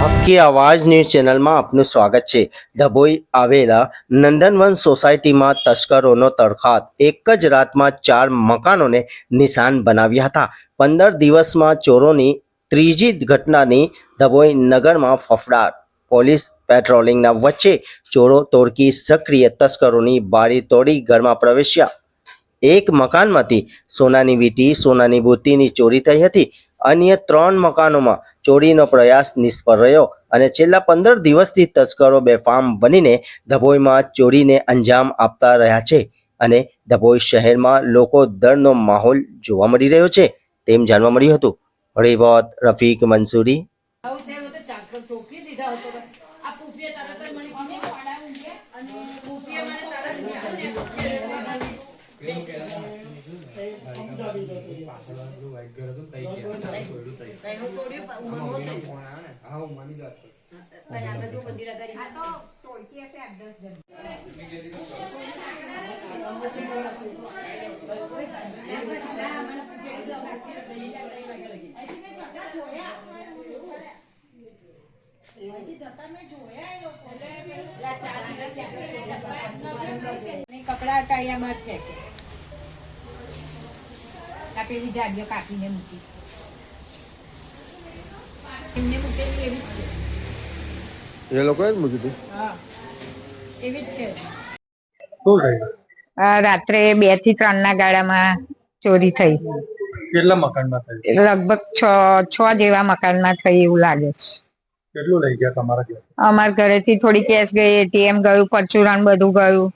કી આવાજ ન્યૂઝ ચેનલમાં આપનું સ્વાગત છે ધભોઈ આવેલા નંદનવન સોસાયટીમાં તસ્કરોનો તરખાત એક જ રાતમાં ચાર મકાનોને નિશાન બનાવ્યા હતા પંદર દિવસમાં ચોરોની ત્રીજી ઘટનાની ધભોઈ નગરમાં ફફડાટ પોલીસ પેટ્રોલિંગના વચ્ચે ચોરો તોડકી સક્રિય તસ્કરોની બારી તોડી ઘરમાં પ્રવેશ્યા। એક મકાનમાંથી. સોનાની વીંટી, સોનાની બુટ્ટીની ચોરી થઈ હતી. અન્ય ત્રણ મકાનોમાં ચોરીનો પ્રયાસ નિષ્ફળ રહ્યો અને છેલ્લા પંદર દિવસથી તસ્કરો બેફામ બનીને ધભોઈમાં ચોરીને અંજામ આપતા રહ્યા છે અને ધભોઈ શહેરમાં લોકો ડરનો માહોલ જોવા મળી રહ્યો છે તેમ જાણવા મળ્યું હતું. રિપોર્ટ રફીક મંસૂરી. હતો કપડા ટાળિયામાં જ ફેંકે આ પેલી જાડીઓ કાપીને મૂકી. એમને મૂકેલી એવી જ છે. એ લોકોએ જ મૂકી હતી? હા એવી જ છે. શું થયું? આ રાત્રે બેથી ત્રણ ના ગાળામાં ચોરી થઈ. કેટલા મકાનમાં લગભગ છ છ જેવા મકાનમાં થઈ એવું લાગે છે. કેટલું લઈ ગયા તમારા ઘરે? અમારા ઘરેથી થોડી કેશ ગઈ એટીએમ ગયું પરચુરણ બધું ગયું.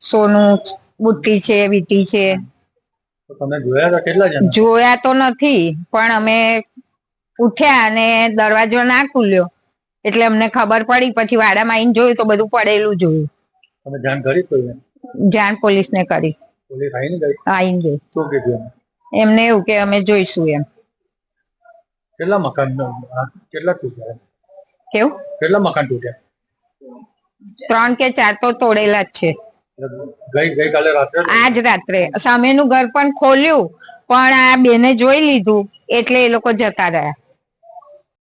સોનું બુટ્ટી છે વીટી છે. તમે જોયા હતા કેટલા જણા? જોયા તો નથી પણ અમે ઉઠ્યા અને દરવાજો ના ખુલ્યો. એટલે અમને ખબર પડી પછી વાડામાં આવીને જોયું તો બધું પડેલું જોયું. તમે જાણ કરી કોઈને? જાણ પોલીસને કરી. પોલીસ આવીને ગઈ? આવીને ગઈ. શું કીધું એમને? એમને એવું કે અમે જોઈશું એમ. કેટલા મકાન કેટલા તૂટ્યા કેવું? કેટલા મકાન તૂટ્યા? ત્રણ કે ચાર તો તોડેલા જ છે. આજ રાત્રે. સામેનું ઘર પણ ખોલ્યું, પણ આ બેને જોઈ લીધું, એટલે એ લોકો જતા રહ્યા.